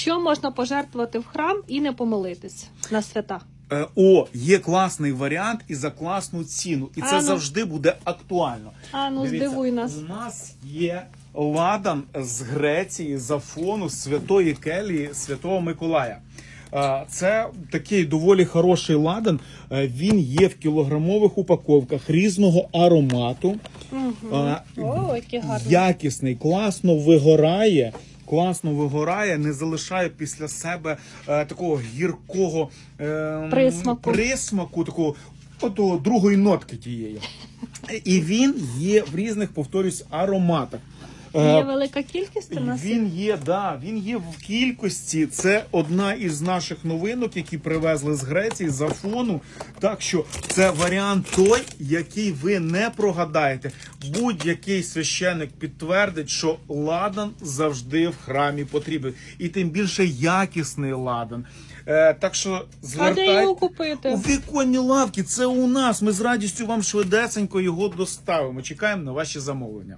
Що можна пожертвувати в храм і не помилитись на свята? Е, О, є класний варіант і за класну ціну. І це А ну. завжди буде актуально. А ну Дивіться, здивуй нас. У нас є ладан з Греції з Афону святої келії Святого Миколая. Е, Це такий доволі хороший ладан. Е, Він є в кілограмових упаковках різного аромату. Е, О, який гарний. Якісний, класно вигорає. Класно вигорає, не залишає після себе е, такого гіркого е, Присмаку. присмаку, такого ото другої нотки тієї. І він є в різних, повторюсь, ароматах. Е, Є велика кількість у нас. він є, да, він є в кількості. Це одна із наших новинок, які привезли з Греції з Афону. Так що це варіант той, який ви не прогадаєте. Будь-який священик підтвердить, що ладан завжди в храмі потрібен, і тим більше якісний ладан. Е, так що А де звертайте. його У віконні лавки це у нас. Ми з радістю вам швидесенько його доставимо. Чекаємо на ваші замовлення.